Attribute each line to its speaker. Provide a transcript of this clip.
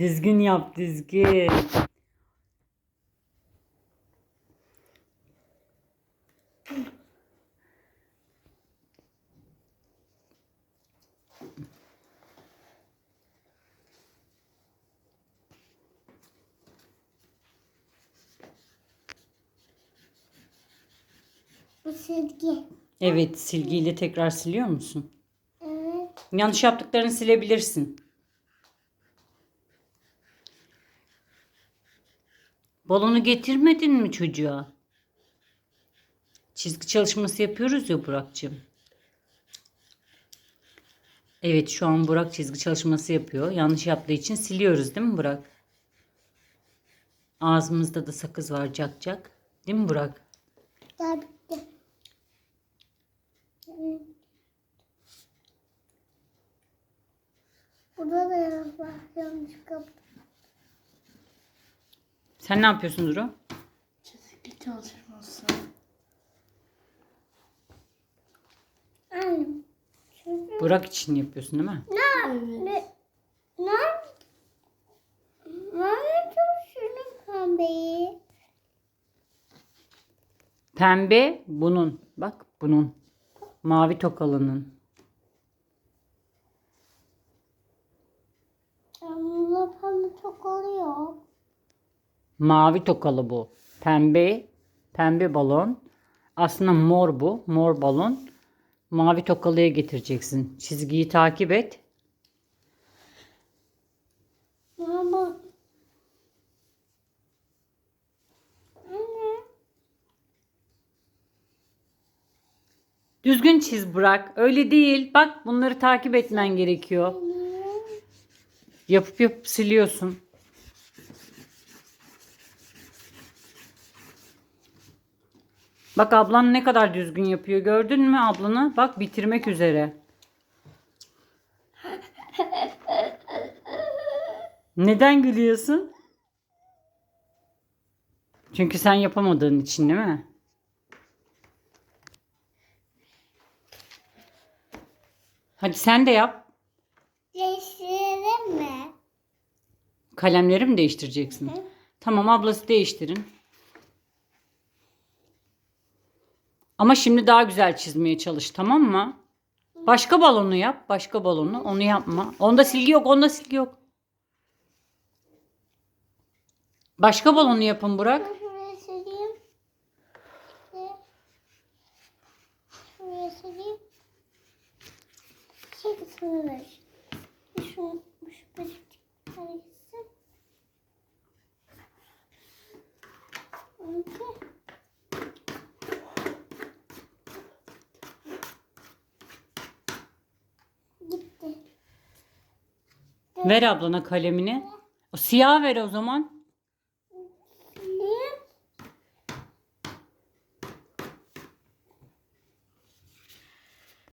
Speaker 1: Düzgün yap düzgün.
Speaker 2: Bu silgi.
Speaker 1: Evet silgiyle tekrar siliyor musun?
Speaker 2: Evet.
Speaker 1: Yanlış yaptıklarını silebilirsin. Balonu getirmedin mi çocuğa? Çizgi çalışması yapıyoruz ya Burak'cığım. Evet şu an Burak çizgi çalışması yapıyor. Yanlış yaptığı için siliyoruz değil mi Burak? Ağzımızda da sakız var cak cak. Değil mi Burak?
Speaker 2: Evet. Burada da yanlış var.
Speaker 1: Sen ne yapıyorsun Duru?
Speaker 3: Çizgi çalışması.
Speaker 1: Burak için yapıyorsun değil mi?
Speaker 2: Ne? Ne? Ne? Nerede çalışıyorsun pembeyi?
Speaker 1: Pembe bunun. Bak bunun. Mavi tokalının.
Speaker 2: Bununla pembe çok oluyor.
Speaker 1: Mavi tokalı bu. Pembe, pembe balon. Aslında mor bu. Mor balon. Mavi tokalıya getireceksin. Çizgiyi takip et.
Speaker 2: Mama. Anne.
Speaker 1: Düzgün çiz Burak. Öyle değil. Bak bunları takip etmen gerekiyor. Yapıp yapıp siliyorsun. Bak ablan ne kadar düzgün yapıyor. Gördün mü ablanı? Bak bitirmek üzere. Neden gülüyorsun? Çünkü sen yapamadığın için değil mi? Hadi sen de yap.
Speaker 2: Değiştirelim mi?
Speaker 1: Kalemleri mi değiştireceksin? Tamam ablası değiştirin. Ama şimdi daha güzel çizmeye çalış tamam mı? Başka balonu yap. Başka balonu. Onu yapma. Onda silgi yok. Onda silgi yok. Başka balonu yapın Burak.
Speaker 2: Şuraya sileyim. Şuraya sileyim. Şey kısmını ver. Şu, şu beşik gitsin.
Speaker 1: Ver ablana kalemini. O siyah ver o zaman.